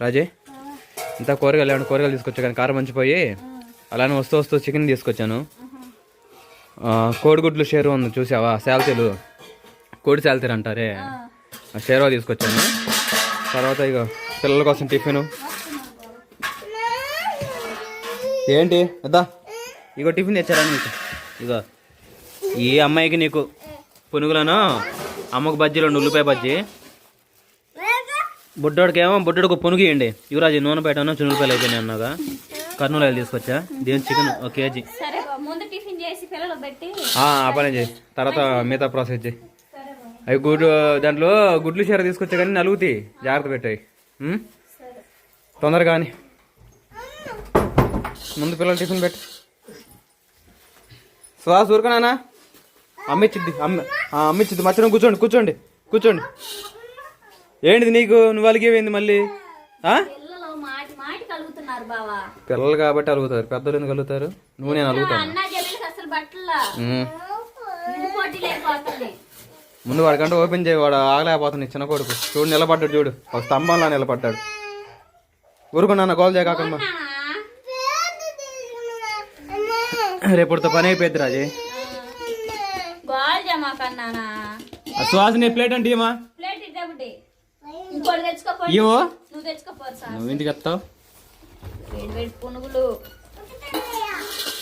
రాజే ఇంత కూరగాయలు ఏమైనా కూరగాయలు తీసుకొచ్చా కానీ కారం మంచిపోయి అలానే వస్తూ వస్తూ చికెన్ తీసుకొచ్చాను. కోడిగుడ్లు షేరు ఉంది చూసావా? శాలతీలు. కోడి శాలతీలు అంటారే. ఆ. షేర్వా తీసుకొచ్చాను. తర్వాత ఇక పిల్లల కోసం టిఫిన్. ఏంటి? వద్దా ఇగో టిఫిన్ తెచ్చారా నీకు? ఇగో. ఈ అమ్మాయికి నీకు పునుగులను అమ్మకు బజ్జీలు ఉల్లిపాయ బజ్జీ. బుడ్డోడికి ఏమో బుడ్డోడికి ఒక పునుగు ఇవ్వండి యువరాజు నూనె పెట్టాను చునుగుపాయలు అయిపోయినాయి అన్నాగా. కర్నూలు తీసుకొచ్చా? దేని చికెన్ ఒక కేజీ. ఆ పని చేయి. తర్వాత మిగతా ప్రాసెస్ చేయి. అవి గుడ్డు దాంట్లో గుడ్లు చీర తీసుకొచ్చా కానీ నలుగుతాయి. జాగ్రత్త పెట్టాయి? తొందరగా ముందు పిల్లలు టిఫిన్ పెట్టు. శ్వాస ఊరుకనానా అమ్మిచ్చిద్ది అమ్మ అమ్మిచ్చిద్ది. మధ్యలో కూర్చోండి కూర్చోండి కూర్చోండి. ఏంటిది నీకు? నువ్వు అలిగేవేంది మళ్ళీ? ఆ? పిల్లలు మాటి మాటి కలుగుతున్నారు బావా. పిల్లలు కాబట్టి అలుగుతారు. పెద్దలు ఎందుకు అలుగుతారు? నువ్వు నేను అలుగుతాను. ముందు వాడికంటే ఓపెన్ చేయి వాడు ఆగలేకపోతుంది చిన్న కొడుకు. చూడు నిలబడ్డాడు చూడు. ఒక స్తంభంలా నిలబడ్డాడు. ఊరుకున్నా గోల్ చేయకాకమ్మా. రేపుడుతో పని అయిపోయింది రాజీ. ఆ సుహాసిని ప్లేట్ అంటే ఏమా ఏమో నువ్వు వస్తావు పునుగులు.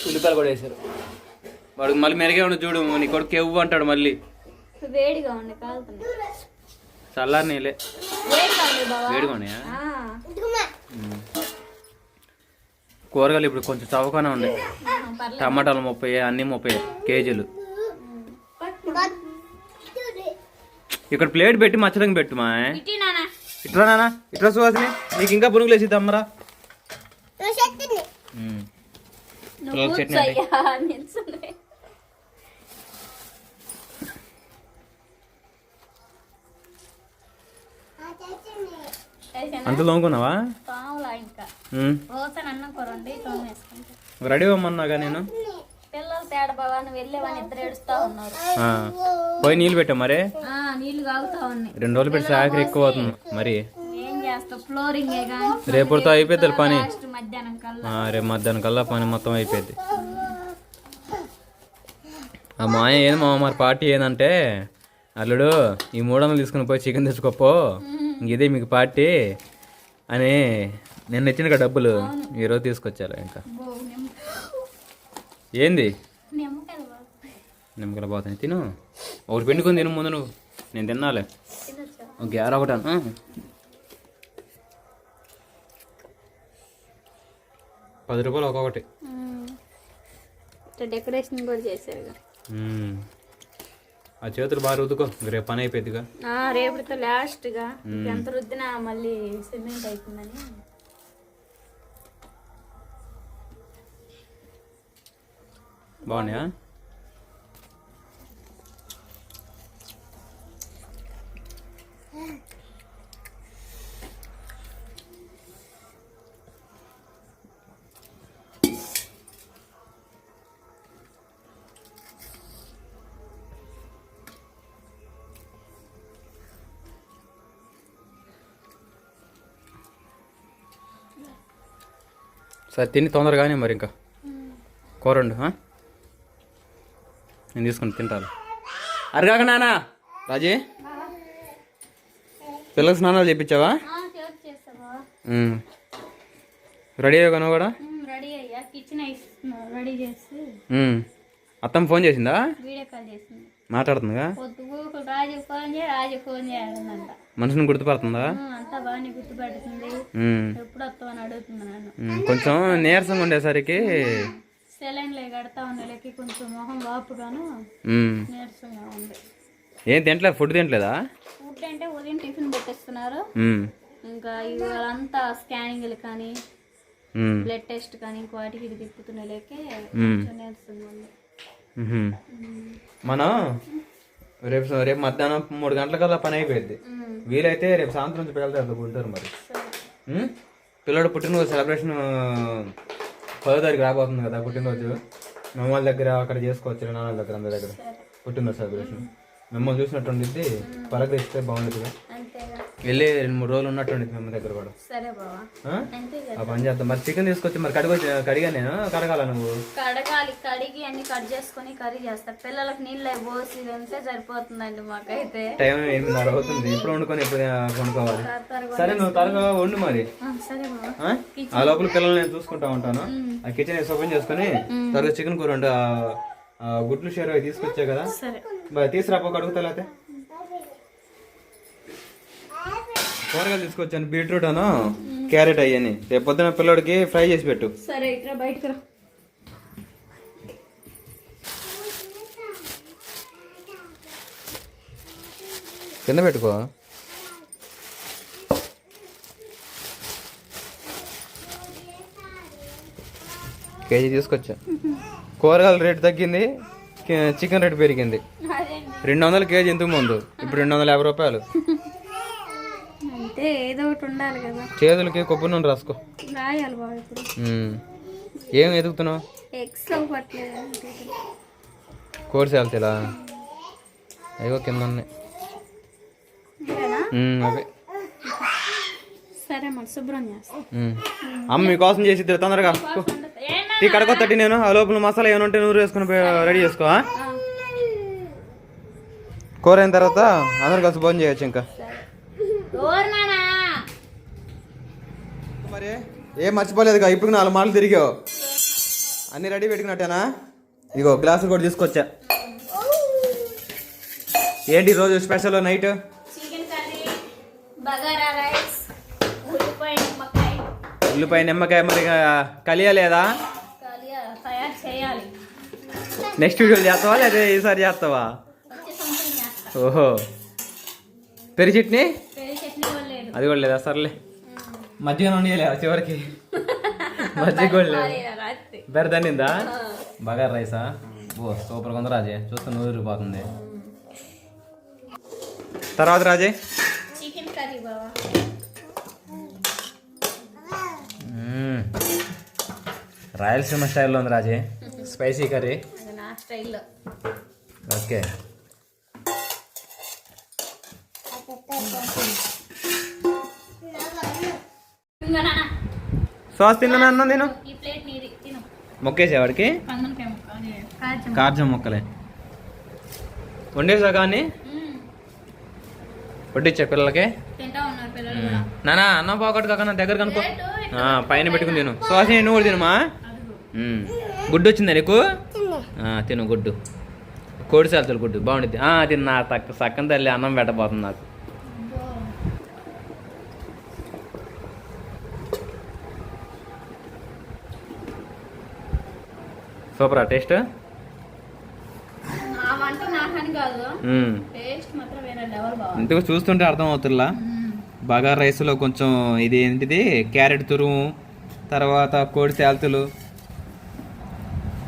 ఉల్లిపాయలు కూడా వేశారు. వాడు మళ్ళీ మెరుగే ఉండదు చూడు నీ కొడుకు ఎవ్వు అంటాడు మళ్ళీ. వేడిగా చల్లారి నీళ్ళే వేడిగా ఉన్నాయా? కూరగాయలు ఇప్పుడు కొంచెం చవకనే ఉండే. పర్లేదు టమాటాలు ముప్పై అన్నీ ముప్పై కేజీలు. ఇక్కడ ప్లేట్ పెట్టి మచ్చడంగా పెట్టు నానా ఇట్లా నానా ఇట్లా సుహాసిని నీకు ఇంకా పునుగులు వేసి నిల్చుంది అంత లోనుకున్నావా రెడీ అవ్వమన్నాగా నేను? పిల్లలు తేడా బావా నువ్వు వెళ్ళేవని ఇద్దరు ఏడుస్తా ఉన్నారు. ఆ. పోయి నీళ్ళు పెట్టా మరే. నీళ్ళు కాగుతా ఉన్నాయి. రెండు రోజులు పెట్టి ఆఖరి ఎక్కువ అవుతుంది. మరి? ఏం చేస్తావు? ఫ్లోరింగ్ కానీ రేపుతో అయిపోద్ది పని. మధ్యాహ్నం కల్లా. రేపు మధ్యాహ్నం కల్లా పని మొత్తం అయిపోయింది ఆ మాయ ఏంది మా మరి పార్టీ ఏందంటే అల్లుడు ఈ మూడు వందలు తీసుకుని పోయి చికెన్ తెచ్చుకోపో ఇదే మీకు పార్టీ అని నిన్న ఇచ్చిన డబ్బులు. ఈరోజు తీసుకొచ్చారు ఇంకా. ఏంది. నిమ్మకాయల పోతాయి. తిను. ఒకటి పిండుకొని తిను ముందు నువ్వు. నేను తినాలి తినొచ్చా? ఒక గ్యార ఒకటి. పది రూపాయలు ఒక్కొక్కటి. డెకరేషన్ కూడా చేశారు. ఆ చేతులు బాగా రుద్దుకో రేపు పని అయిపోద్దిగా రేపటితో లాస్ట్గా ఎంత రుద్దినా మళ్ళీ సిమెంట్ అవుతుందని బాగున్నాయా? సరే తిని తొందరగానే మరి ఇంకా. కూరండు నేను తీసుకుని తింటాను. అరగాక నానా రాజీ? పిల్లలకు స్నానాలు చేయించావా రెడీ అయ్యా నువ్వు కూడా? రెడీ అయ్యా. కిచెన్ రెడీ చేసి. అత్తమ్మ ఫోన్ చేసిందా? వీడియో కాల్ చేసింది. మాట్లాడుతుందిగా? రాజు ఫోన్ చేయి రాజు ఫోన్ చేయాలంట మనుషుని గుర్తుపడుతుందా? అంతా బాగానే గుర్తుపెడుతుంది. ఉమ్. ఎప్పుడు వస్తావని అడుగుతుంది నన్ను. ఉమ్. కొంచెం నీరసంగా ఉండేసరికి సెలైన్లు కడతా కొంచెం మొహం వాపుగాను. నీరసంగా ఉంది. ఏం తింటలేదు? ఫుడ్ తింటలేదా? ఫుడ్ అంటే ఉదయం టిఫిన్ పెట్టేస్తున్నారు. ఇంకా ఇవాళంతా స్కానింగ్లు కానీ. బ్లడ్ టెస్ట్ కానీ ఇంకో వాటికి ఇది తిప్పుతున్న లేకే. మనం రేపు రేపు మధ్యాహ్నం మూడు గంటలకల్లా పని అయిపోయింది. వీలైతే రేపు సాయంత్రం నుంచి పిల్లలతో వెళ్తారు మరి. సరే. ఉమ్? పిల్లడు పుట్టినరోజు సెలబ్రేషన్ పదో తారీఖు రాబోతుంది కదా పుట్టినరోజు. మమ్మల్ని దగ్గర అక్కడ చేసుకోవచ్చు నాన్న దగ్గర అందరి దగ్గర. పుట్టినరోజు సెలబ్రేషన్. మిమ్మల్ని చూసినట్టు ఉండిద్ది పలకరిస్తే అంతేగా. వెళ్ళి రెండు మూడు రోజులు ఉన్నట్టుండి మీ దగ్గర కూడా. సరే బావా. పని చేద్దాం. మరి చికెన్ తీసుకొచ్చి మరి కడిగొచ్చి కడిగా నేను కడగాల నువ్వు? కడగాలి. కడిగి అన్ని కట్ చేసుకొని కర్రీ చేస్తా. పిల్లలకు నీళ్ళు పోసి ఉంటే సరిపోతుందండి మాకైతే. టైం ఎనిమిదిన్నర అవుతుంది. ఇప్పుడు వండుకొని ఎప్పుడు వండుకోవాలి? సరే నువ్వు త్వరగా వండు మరి. ఆ, లోపల పిల్లల్ని నేను చూసుకుంటా ఉంటాను. ఆ కిచెన్ ఓపెన్ చేసుకొని త్వరగా చికెన్ కూర గుడ్లు షేర్ అవి తీసుకొచ్చా కదా? సరే. అడుగుతా లేకపోతే కూరగాయలు తీసుకొచ్చాను బీట్రూట్ అను క్యారెట్ అయ్యని. రేపు పొద్దున పిల్లోడికి ఫ్రై చేసి పెట్టు. సరే బయటకు రా. కింద పెట్టుకో. కేజీ తీసుకొచ్చా. కూరగాయల రేటు తగ్గింది. చికెన్ రేటు పెరిగింది. రెండు వందల కేజీ ఇంతకు ముందు? ఇప్పుడు రెండు వందల యాభై రూపాయలు. చేతులకి కొబ్బరి నూనె రాసుకో. ఏం ఎదుగుతున్నావు? కోర్స్ వెళ్తేలా అయ్యో కింద ఉన్నాయి. అవే. సరే మరి శుభ్రం చేస్తా. ఉమ్. అమ్మ మీకోసం చేసి తొందరగా. టీ కడకొత్తటి నేను ఆ లోపల మసాలా ఏమైనా ఉంటే నూరు వేసుకుని రెడీ చేసుకో? కూర అయిన తర్వాత అందరు కలిసి భోజనం చేయొచ్చు ఇంకా. మరి ఏం మర్చిపోలేదుగా ఇప్పుడు నాలుగు మాటలు తిరిగావు. అన్ని రెడీ పెట్టుకున్నట్టేనా? ఇగో గ్లాసులు కూడా తీసుకొచ్చా. ఏంటి రోజు special night? Chicken curry bagara rice ఉల్లిపాయ నిమ్మకాయ. మరి ఇక నెక్స్ట్ వీడియో చేస్తావా లేదా ఈసారి చేస్తావా ఓహో పెరి చట్నీ అది కూడా లేదా సర్లే మజ్జిగ ఉండలే చివరికి మజ్జిగ కూడా లేదు రాత్రి బెరదన్నిందా బాగా రైసా ఓ సూపర్ ఉంది రాజే చూస్తే నూరిపోతుంది తర్వాత రాజే. రాయలసీమ స్టైల్లో ఉంది రాజే స్పైసీ కర్రీ స్టైల్లో ఓకే. సాస్ తిన్నా అన్న నేను? ఈ ప్లేట్ నీది తిను. మొక్కేసేవాడికి కార్జం మొక్కలే. వండేసా కానీ మ్మ్. వడ్డిచ్చా పిల్లలకి? తింటా ఉన్నారు పిల్లలు కూడా. నానా అన్నం పోగొట్టు కాక నా దగ్గర కనుకో ప్లేటు ఆ, పైన పెట్టుకుని తిను. సువాసన నువ్వు కూడా తినమా. గుడ్డు వచ్చిందా నీకు? తిను గుడ్డు. కోడి సాల్తలు గుడ్డు బాగుండిద్ది. ఆ, తిను నా తక్క సక్కన తల్లి అన్నం పెట్టబోతుంది నాకు. సూపరా టేస్ట్? ఇంతకు చూస్తుంటే అర్థం అవుతుందిలా బాగా రైస్లో కొంచెం ఇది ఏంటిది? క్యారెట్ తురుము తర్వాత కోడి శాలతులు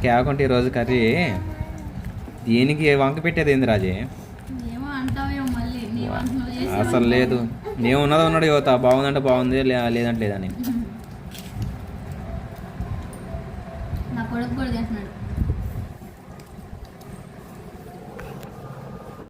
కాకుంటే ఈరోజు కర్రీ. దీనికి వంక పెట్టేది ఏంది రాజే? అసలు లేదు. నేను ఉన్నది ఉన్నాడు యువత. బాగుందంటే బాగుంది లేదంటే లేదని.